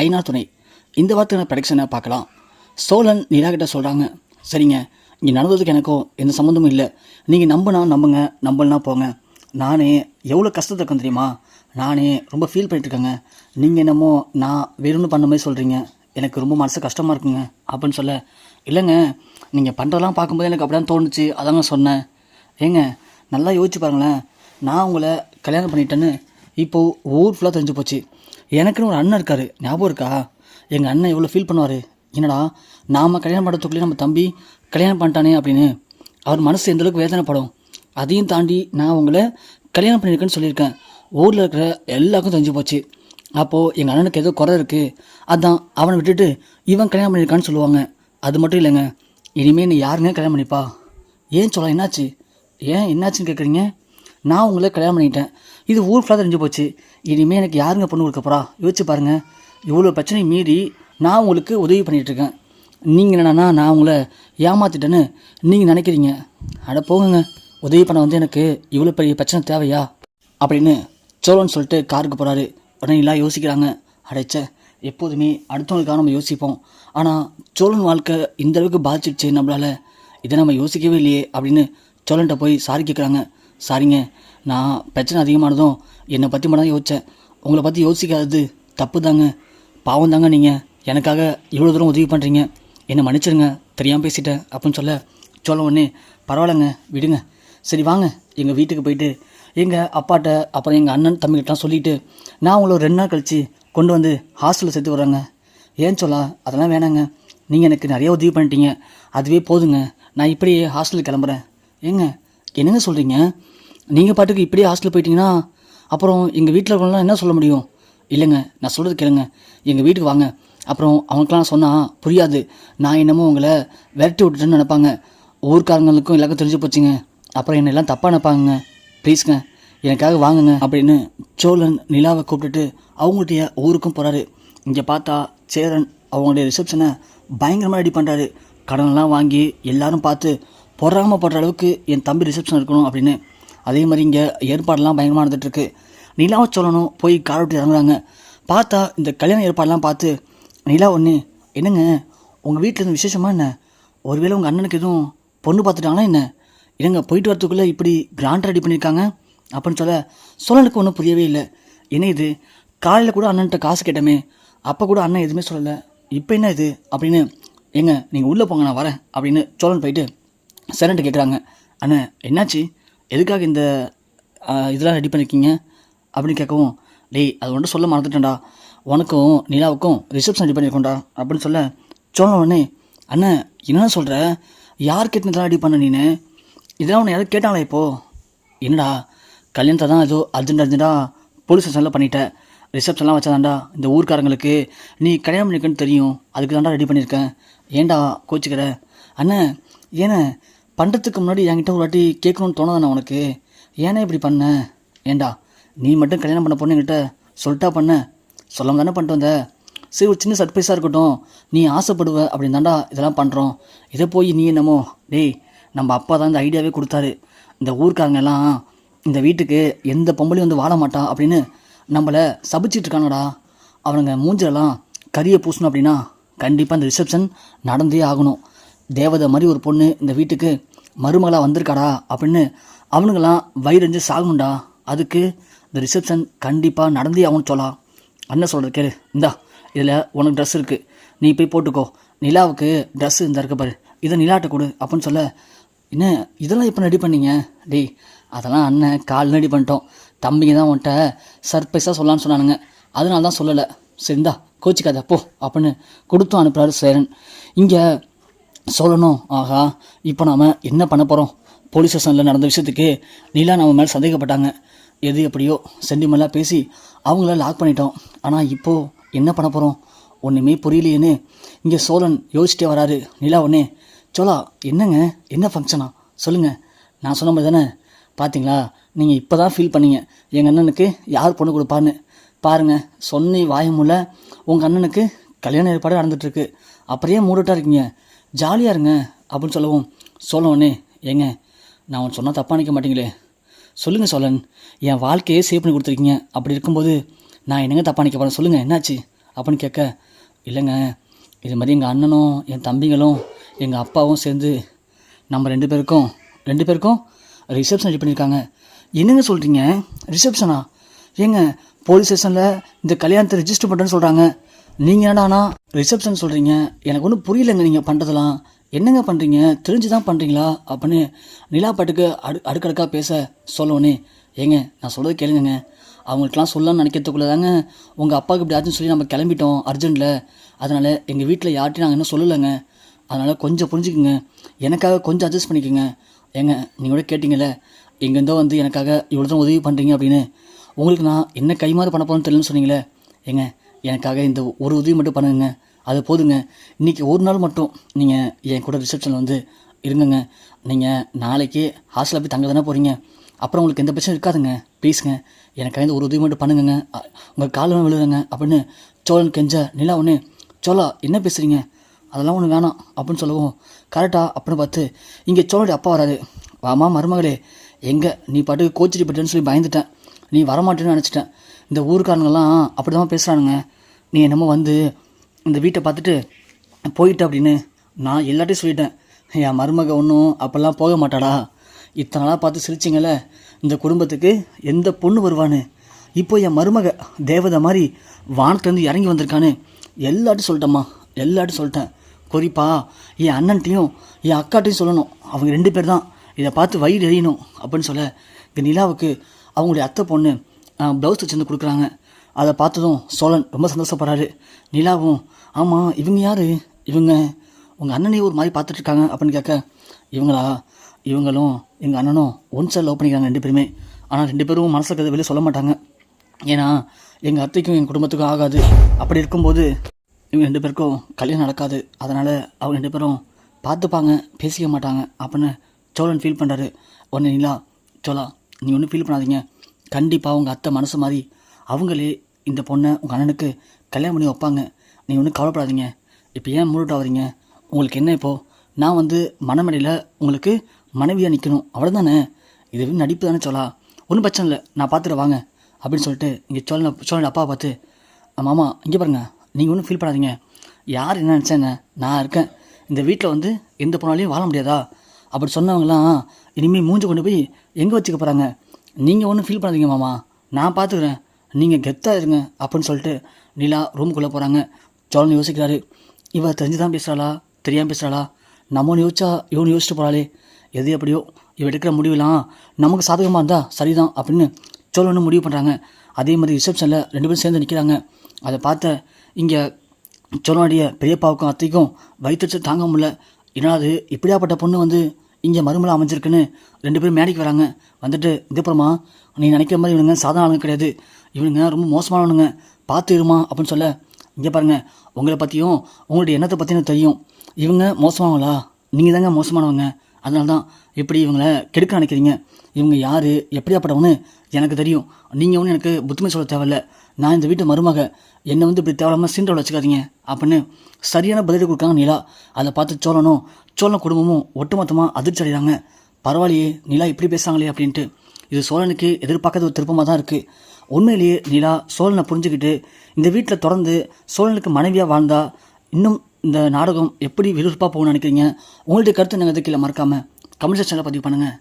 ஐநா துணை. இந்த வார்த்தையான ப்ரடிக்ஷனை பார்க்கலாம். சோழன் நிலா சொல்கிறாங்க சரிங்க இங்கே நடந்ததுக்கு எனக்கும் எந்த சம்மந்தமும் இல்லை. நீங்கள் நம்பினா நம்புங்க நம்பலனா போங்க. நானே எவ்வளோ கஷ்டத்தை இருக்கேன் தெரியுமா? நானே ரொம்ப ஃபீல் பண்ணிட்டுருக்கேங்க நீங்கள் என்னமோ நான் வேணும்னு பண்ண மாதிரி சொல்கிறீங்க எனக்கு ரொம்ப மனசு கஷ்டமாக இருக்குங்க அப்படின்னு சொல்ல. இல்லைங்க நீங்கள் பண்ணுறதெல்லாம் பார்க்கும்போது எனக்கு அப்படி தான் தோணுச்சு அதாங்க சொன்னேன். ஏங்க நல்லா யோசிச்சு பாருங்களேன். நான் உங்களை கல்யாணம் பண்ணிட்டேன்னு இப்போது ஊர் ஃபுல்லாக தெரிஞ்சு போச்சு. எனக்குன்னு ஒரு அண்ணன் இருக்கார். ஞாபகம் இருக்கா? எங்கள் அண்ணன் எவ்வளோ ஃபீல் பண்ணுவார்? என்னடா நாம் கல்யாணம் பண்ணுறதுக்குள்ளே நம்ம தம்பி கல்யாணம் பண்ணிட்டானே அப்படின்னு அவர் மனசு எந்தளவுக்கு வேதனைப்படும். அதையும் தாண்டி நான் உங்களை கல்யாணம் பண்ணியிருக்கேன்னு சொல்லியிருக்கேன். ஊரில் இருக்கிற எல்லாருக்கும் தெரிஞ்சு போச்சு. அப்போது எங்கள் அண்ணனுக்கு ஏதோ குறை இருக்குது அதான் அவனை விட்டுட்டு இவன் கல்யாணம் பண்ணியிருக்கான்னு சொல்லுவாங்க. அது மட்டும் இல்லைங்க. இனிமேல் நீ யாருங்க கல்யாணம் பண்ணிப்பா? ஏன் சொல்ல என்னாச்சு? ஏன் என்னாச்சுன்னு கேட்குறீங்க நான் உங்களை கல்யாணம் பண்ணிட்டேன். இது ஊர் ஃபுல்லாக தெரிஞ்சு போச்சு. இனிமேல் எனக்கு யாருங்க பொண்ணு கொடுக்க போகிறா யோசிச்சு பாருங்கள் இவ்வளோ பிரச்சனையும் மீறி நான் உங்களுக்கு உதவி பண்ணிகிட்டு இருக்கேன். நீங்கள் என்னென்னா நான் உங்களை ஏமாத்திட்டேன்னு நீங்கள் நினைக்கிறீங்க. அட போகுங்க உதவி பண்ண வந்து எனக்கு இவ்வளோ பெரிய பிரச்சனை தேவையா? அப்படின்னு சோழன் சொல்லிட்டு காருக்கு போகிறாரு உடனே எல்லாம் யோசிக்கிறாங்க. அடைச்ச எப்போதுமே அடுத்தவங்களுக்காக நம்ம யோசிப்போம். ஆனால் சோழன் வாழ்க்கை இந்த அளவுக்கு பாதிச்சிடுச்சு நம்மளால். இதை நம்ம யோசிக்கவே இல்லையே அப்படின்னு சோழன்ட்ட போய் சாரி கேட்குறாங்க சாரிங்க நான் பிரச்சனை அதிகமானதும் என்னை பற்றி மட்டும் தான் யோசித்தேன் உங்களை பற்றி யோசிக்காதது தப்பு தாங்க பாவம் தாங்க நீங்கள் எனக்காக இவ்வளோ தூரம் உதவி பண்ணுறீங்க என்னை மன்னிச்சிருங்க. தெரியாமல் பேசிட்டேன் அப்படின்னு சொல்ல சொல்ல உடனே பரவாயில்லைங்க விடுங்க. சரி வாங்க. எங்கள் வீட்டுக்கு போயிட்டு எங்கள் அப்பாட்ட அப்புறம் எங்கள் அண்ணன் தம்பிகிட்டலாம் சொல்லிவிட்டு நான் உங்களை ஒரு ரெண்டு நாள் கழித்து கொண்டு வந்து ஹாஸ்டலில் சேர்த்து விட்றாங்க. ஏன் சொல்ல அதெல்லாம் வேணாங்க. நீங்கள் எனக்கு நிறைய உதவி பண்ணிட்டீங்க. அதுவே போதுங்க. நான் இப்படியே ஹாஸ்டலுக்கு கிளம்புறேன். ஏங்க என்னங்க சொல்கிறீங்க நீங்கள் பாட்டுக்கு இப்படியே ஹாஸ்டல் போயிட்டீங்கன்னா அப்புறம் எங்கள் வீட்டில் இருக்கவங்களாம் என்ன சொல்ல முடியும்? இல்லைங்க நான் சொல்கிறது கேளுங்க. எங்கள் வீட்டுக்கு வாங்க. அப்புறம் அவங்களுக்கெல்லாம் சொன்னால் புரியாது. நான் என்னமோ உங்களை விரட்டி விட்டுட்டேன்னு நினைப்பாங்க. ஊர்க்காரங்களுக்கும் எல்லாருக்கும் தெரிஞ்சு போச்சுங்க. அப்புறம் என்னை எல்லாம் தப்பாக நினைப்பாங்க ப்ளீஸ்ங்க எனக்காக வாங்குங்க அப்படின்னு சோழன் நிலாவை கூப்பிட்டுட்டு அவங்களுடைய ஊருக்கும் போகிறாரு இங்கே பார்த்தா சேரன் அவங்களுடைய ரிசப்ஷனை பயங்கரமாக ரெடி பண்ணுறாரு கடனெல்லாம் வாங்கி எல்லாரும் பார்த்து பொறாமல் படுற அளவுக்கு என் தம்பி ரிசப்ஷன் இருக்கணும் அப்படின்னு அதே மாதிரி இங்கே ஏற்பாடெல்லாம் பயங்கரமாக நடந்துட்டுருக்கு. நிலாவை சொல்லணும் போய் கார் விட்டு இறங்குறாங்க. பார்த்தா இந்த கல்யாண ஏற்பாடெல்லாம் பார்த்து நிலா ஒன்று என்னங்க? உங்கள் வீட்டில் இருந்து விசேஷமா என்ன? ஒருவேளை உங்கள் அண்ணனுக்கு எதுவும் பொண்ணு பார்த்துட்டாங்களா என்ன? என்னங்க போயிட்டு வரத்துக்குள்ளே இப்படி கிராண்ட் ரெடி பண்ணியிருக்காங்க. அப்படின்னு சொல்ல சோழனுக்கு ஒன்றும் புரியவே இல்லை. என்ன இது? காலையில் கூட அண்ணன்ட்ட காசு கேட்டோமே. அப்போ கூட அண்ணன் எதுவுமே சொல்லலை. இப்போ என்ன இது? அப்படின்னு ஏங்க நீங்கள் உள்ளே போங்க நான் வரேன். அப்படின்னு சோழன் போயிட்டு சரண்ட்டு கேட்குறாங்க அண்ணன் என்னாச்சு? எதுக்காக இந்த இதெல்லாம் ரெடி பண்ணியிருக்கீங்க அப்படின்னு கேட்கவும் டேய் அது ஒன்றும் சொல்ல மறந்துட்டேன்டா. உனக்கும் நிலாவுக்கும் ரிசப்ஷன் ரெடி பண்ணியிருக்கோண்டா அப்படின்னு சொல்ல சொன்ன உடனே அண்ணன் என்ன சொல்கிற யார் கேட்டு இதெல்லாம் ரெடி பண்ண நீனு? இதெல்லாம் உன்னை யாரும் கேட்டாங்களா இப்போது என்னடா கல்யாணத்தை தான் ஏதோ அர்ஜென்ட் அர்ஜென்ட்டாக போலீஸ் ஸ்டேஷனில் பண்ணிட்டேன் ரிசப்ஷன்லாம் வச்சாதான்டா இந்த ஊர்க்காரங்களுக்கு. நீ கல்யாணம் பண்ணிருக்கேன்னு தெரியும். அதுக்கு தான்டா ரெடி பண்ணியிருக்கேன் ஏன்டா கோச்சிக்கிற? அண்ணன் ஏண்ணே பண்ணுறதுக்கு முன்னாடி என்கிட்ட ஒரு வாட்டி கேட்கணும்னு தோணாதானே உனக்கு? ஏன்னா இப்படி பண்ண? ஏன்டா நீ மட்டும் கல்யாணம் பண்ண பொண்ணுங்கிட்ட சொல்லிட்டா பண்ண? சொல்லாம தானே பண்ணிட்டு வந்த? சரி ஒரு சின்ன சர்ப்ரைஸாக இருக்கட்டும். நீ ஆசைப்படுவ அப்படின்னு தான்டா இதெல்லாம் பண்ணுறோம் இதை போய் நீ என்னமோ டேய் நம்ம அப்பா தான் இந்த ஐடியாவே கொடுத்தாரு. இந்த ஊர்க்காரங்க எல்லாம் இந்த வீட்டுக்கு எந்த பொம்பளையும் வந்து வாழ மாட்டா அப்படின்னு நம்மளை சபிச்சிட்டு இருக்கானடா. அவனுங்க மூஞ்சிலெல்லாம் கரியை பூசணும் அப்படின்னா கண்டிப்பாக அந்த ரிசப்ஷன் நடந்தே ஆகணும். தேவதை மாதிரி ஒரு பொண்ணு இந்த வீட்டுக்கு மருமகளாக வந்திருக்காடா அப்படின்னு அவனுங்கெல்லாம் வயிறஞ்சு சாகுண்டா அதுக்கு இந்த ரிசப்ஷன் கண்டிப்பாக நடந்தே ஆகணும்னு சொல்லலாம் அண்ணன் சொல்கிறது கேளு. இந்தா இதில் உனக்கு ட்ரெஸ் இருக்குது நீ போய் போட்டுக்கோ. நிலாவுக்கு ட்ரெஸ் இந்த இருக்க பாரு. இதை நிலாட்ட கொடு அப்படின்னு சொல்ல என்ன இதெல்லாம் எப்போ ரெடி பண்ணீங்க? டேய் அதெல்லாம் அண்ணன் கால் ரெடி பண்ணிட்டோம். தம்பிங்க தான் உன்கிட்ட சர்ப்ரைஸாக சொல்லலான்னு சொன்னானுங்க. அதனால தான் சொல்லலை சரிந்தா கோச்சிக்காத போ அப்படின்னு கொடுத்தும் அனுப்புகிறாரு சேரன். இங்கே சொல்லணும். ஆஹா இப்போ நாம் என்ன பண்ண போகிறோம் போலீஸ் ஸ்டேஷனில் நடந்த விஷயத்துக்கு நிலா நம்ம மேலே சந்தேகப்பட்டாங்க. எது எப்படியோ சென்டிமெல்லாம் பேசி அவங்கள லாக் பண்ணிட்டோம். ஆனால் இப்போது என்ன பண்ண போகிறோம் ஒன்றுமே புரியலையேன்னு இங்கே சோழன் யோசிச்சிட்டே வராரு. நிலா ஒன்று சோலா என்னங்க? என்ன ஃபங்க்ஷனா சொல்லுங்கள் நான் சொன்ன மாதிரி தானே? பார்த்தீங்களா நீங்கள் இப்போ தான் ஃபீல் பண்ணீங்க. எங்கள் அண்ணனுக்கு யார் பொண்ணு கொடுப்பான்னு. பாருங்கள் சொன்னி வாயமுள்ள உங்கள் அண்ணனுக்கு கல்யாண ஏற்பாடு நடந்துகிட்ருக்கு அப்படியே மூடிட்டா இருக்கீங்க. ஜாலியாக இருங்க அப்படின்னு சொல்லவும். சொல்ல ஏங்க நான் அவன் சொன்னால் தப்பாக நினைக்க மாட்டீங்களே. சொல்லுங்கள் சோழன் என் வாழ்க்கையே சேவ் பண்ணி கொடுத்துருக்கீங்க. அப்படி இருக்கும்போது நான் என்னங்க தப்பாக நினைக்க போகிறேன் சொல்லுங்கள் என்னாச்சு? அப்படின்னு கேட்க இல்லைங்க இது மாதிரி எங்கள் அண்ணனும் என் தம்பிங்களும் எங்கள் அப்பாவும் சேர்ந்து நம்ம ரெண்டு பேருக்கும் ரெண்டு பேருக்கும் ரிசப்ஷன் ரெடி பண்ணியிருக்காங்க. என்னங்க சொல்கிறீங்க ரிசப்ஷனா ஏங்க போலீஸ் ஸ்டேஷனில் இந்த கல்யாணத்தை ரிஜிஸ்டர் பண்ணுறேன்னு சொல்கிறாங்க நீங்கள் என்னடானா ரிசப்ஷன் சொல்கிறீங்க எனக்கு ஒன்றும் புரியலைங்க நீங்கள் பண்ணுறதெல்லாம் என்னங்க பண்ணுறீங்க தெரிஞ்சு தான் பண்ணுறீங்களா அப்படின்னு நிலா பாட்டுக்கு அடு அடுக்கடுக்காக பேச சொல்லவுனே ஏங்க நான் சொல்கிறது கேளுங்க அவங்களுக்கெல்லாம் சொல்லலாம்னு நினைக்கிறதுக்குள்ளே தாங்க உங்கள் அப்பாவுக்கு இப்படி ஆச்சுன்னு சொல்லி நம்ம கிளம்பிட்டோம் அர்ஜென்ட்டில் அதனால் எங்கள் வீட்டில் யார்ட்டையும் நாங்கள் இன்னும் சொல்லலைங்க. அதனால் கொஞ்சம் புரிஞ்சுக்குங்க. எனக்காக கொஞ்சம் அட்ஜஸ்ட் பண்ணிக்கோங்க. ஏங்க நீங்கள் கூட கேட்டிங்கல்ல எங்கேருந்தோ வந்து எனக்காக இவ்வளோ தான் உதவி பண்ணுறீங்க அப்படின்னு. உங்களுக்கு நான் என்ன கைமாறு பண்ண போகிறேன்னு தெரியலன்னு சொன்னீங்களே. ஏங்க எனக்காக இந்த ஒரு உதவி மட்டும் பண்ணுங்க. அது போதுங்க. இன்றைக்கி ஒரு நாள் மட்டும் நீங்கள் என் கூட ரிசப்ஷனில் வந்து இருங்கங்க. நீங்கள் நாளைக்கு ஹாஸ்டலில் போய் தங்க தானே போகிறீங்க அப்புறம் உங்களுக்கு எந்த பிரச்சனையும் இருக்காதுங்க. ப்ளீஸுங்க எனக்காக இந்த ஒரு உதவி மட்டும் பண்ணுங்கங்க. உங்கள் காலில் விழுதுங்க அப்படின்னு சோழன் கெஞ்ச நிலா ஒன்று சோழா என்ன பேசுகிறீங்க அதெல்லாம் ஒன்று வேணாம் அப்படின்னு சொல்லவும். கரெக்டாக அப்படின்னு பார்த்து இங்கே சோழனுடைய அப்பா வராது வாமா மருமகளே எங்கே? நீ பாட்டுக்கு கோச்சிட்டு போயிட்டேன்னு சொல்லி பயந்துட்டேன். நீ வரமாட்டேன்னு நினச்சிட்டேன். இந்த ஊருக்காரங்கெல்லாம் அப்படி தான் பேசுகிறானுங்க நீ என்னமோ வந்து இந்த வீட்டை பார்த்துட்டு போயிட்ட அப்படின்னு நான் எல்லாத்தையும் சொல்லிட்டேன். என் மருமக ஒன்றும் அப்போல்லாம் போக மாட்டாடா. இத்தனை நாளாக பார்த்து சிரிச்சிங்கள இந்த குடும்பத்துக்கு எந்த பொண்ணு வருவான்னு? இப்போ என் மருமக தேவதை மாதிரி வானத்துலேருந்து இறங்கி வந்திருக்கான்னு எல்லாட்டும் சொல்லிட்டேம்மா. எல்லாட்டும் சொல்லிட்டேன். குறிப்பா என் அண்ணன்ட்டையும் என் அக்காட்டையும் சொல்லணும். அவங்க ரெண்டு பேர் தான் இதை பார்த்து வயிறு எறியணும் அப்படின்னு சொல்ல இந்த நிலாவுக்கு அவங்களுடைய அத்தை பொண்ணு ப்ளவுஸ் வச்சுருந்து கொடுக்குறாங்க. அதை பார்த்ததும் சோழன் ரொம்ப சந்தோஷப்படுறாரு. நிலாவும் ஆமாம் இவங்க யார்? இவங்க உங்கள் அண்ணனையும் ஒரு மாதிரி பார்த்துட்ருக்காங்க அப்படின்னு கேட்க இவங்களா? இவங்களும் எங்கள் அண்ணனும் ஒன் சைட் லவ் பண்ணிக்கிறாங்க ரெண்டு பேருமே. ஆனால் ரெண்டு பேரும் மனசில் கதை வெளியே சொல்ல மாட்டாங்க. ஏன்னா எங்கள் அத்தைக்கும் எங்கள் குடும்பத்துக்கும் ஆகாது. அப்படி இருக்கும்போது இவங்க ரெண்டு பேருக்கும் கல்யாணம் நடக்காது. அதனால் அவங்க ரெண்டு பேரும் பார்த்துப்பாங்க பேசிக்க மாட்டாங்க அப்படின்னு சோழன் ஃபீல் பண்ணுறாரு உடனே நிலா சோழா நீ ஒன்றும் ஃபீல் பண்ணாதீங்க. கண்டிப்பாக உங்கள் அத்தை மனசு மாதிரி அவங்களே இந்த பொண்ணை உங்கள் அண்ணனுக்கு கல்யாணம் பண்ணி வைப்பாங்க. நீங்கள் ஒன்றும் கவலைப்படாதீங்க. இப்போ ஏன் மூட் ஆகுறீங்க உங்களுக்கு என்ன இப்போது நான் வந்து மனமடையில் உங்களுக்கு மனைவியாக நிற்கணும் அவ்வளோதானே இது நடிப்பு தானே சொல்லா. ஒன்றும் பிரச்சனை இல்லை. நான் பார்த்துட்டு வாங்க. அப்படின்னு சொல்லிட்டு இங்கே சொல்ல சோழன் அப்பா பார்த்து மாமா இங்கே பாருங்க. நீங்கள் ஒன்றும் ஃபீல் பண்ணாதீங்க. யார் என்ன நினச்சாங்க நான் இருக்கேன். இந்த வீட்டில் வந்து எந்த பொண்ணாலையும் வாழ முடியாதா? அப்படி சொன்னவங்களாம் இனிமேல் மூஞ்சி கொண்டு போய் எங்கே வச்சுக்க போகிறாங்க நீங்கள் ஒன்றும் ஃபீல் பண்ணாதீங்க மாமா. நான் பார்த்துக்குறேன் நீங்கள் கெத்தாக இருங்க அப்படின்னு சொல்லிட்டு நிலா ரூமுக்குள்ளே போகிறாங்க சோழன் யோசிக்கிறாரு. இவ தெரிஞ்சு தான் பேசுகிறாளா தெரியாமல் பேசுகிறாளா நம்ம ஒன்று யோசிச்சா இவனு யோசிச்சுட்டு போகிறாளே எது எப்படியோ இவ எடுக்கிற முடிவுலாம் நமக்கு சாதகமாக இருந்தால் சரிதான் அப்படின்னு சோழன்னு முடிவு பண்ணுறாங்க அதே மாதிரி ரிசப்ஷனில் ரெண்டு பேரும் சேர்ந்து நிற்கிறாங்க அதை பார்த்த இங்கே சோழனுடைய பெரியப்பாவுக்கும் அத்தைக்கும் வயிற்றுச்சு தாங்க முடியல. என்னடா அது இப்படியாப்பட்ட பொண்ணு வந்து இங்கே மறுமலை அமைஞ்சிருக்குன்னு ரெண்டு பேரும் மேடைக்கு வராங்க. வந்துட்டு இதுப்புறமா நீ நினைக்கிற மாதிரி இவனுங்க சாதாரண ஆளுங்க கிடையாது. இவனுங்க ரொம்ப மோசமானவனுங்க. பார்த்து இருமா அப்படின்னு சொல்ல இங்கே பாருங்கள் உங்களை பற்றியும் உங்களுடைய எண்ணத்தை பற்றியும் தெரியும். இவங்க மோசமானவங்களா? நீங்கள் தாங்க மோசமானவங்க. அதனால தான் இப்படி இவங்கள கெடுக்க நினைக்கிறீங்க. இவங்க யார்? எப்படியாப்பட்டவன்னு எனக்கு தெரியும். நீங்கள் ஒன்றும் எனக்கு புத்திமை சொல்ல தேவையில்ல. நான் இந்த வீட்டு மருமக. என்னை வந்து இப்படி தேவையில்லாமல் சீண்டோட வச்சுக்காதீங்க அப்படின்னு சரியான பதில் கொடுக்காங்க நிலா. அதை பார்த்து சோழனும் சோழ குடும்பமும் ஒட்டுமொத்தமாக அதிர்ச்சி அடைகிறாங்க. பரவாயில்லையே நிலா இப்படி பேசுகிறாங்களே அப்படின்ட்டு. இது சோழனுக்கு எதிர்பார்க்காத ஒரு திருப்பமாக தான் இருக்குது உண்மையிலேயே நிலா சோழனை புரிஞ்சுக்கிட்டு இந்த வீட்டில் தொடர்ந்து சோழனுக்கு மனைவியாக வாழ்ந்தா இன்னும் இந்த நாடகம் எப்படி விறுவிறுப்பாக போகணும்னு நினைக்கிறீங்க? உங்களுடைய கருத்து நீங்கள் கீழே மறக்காமல் கமெண்ட் செக்ஷனில் பதிவு பண்ணுங்கள்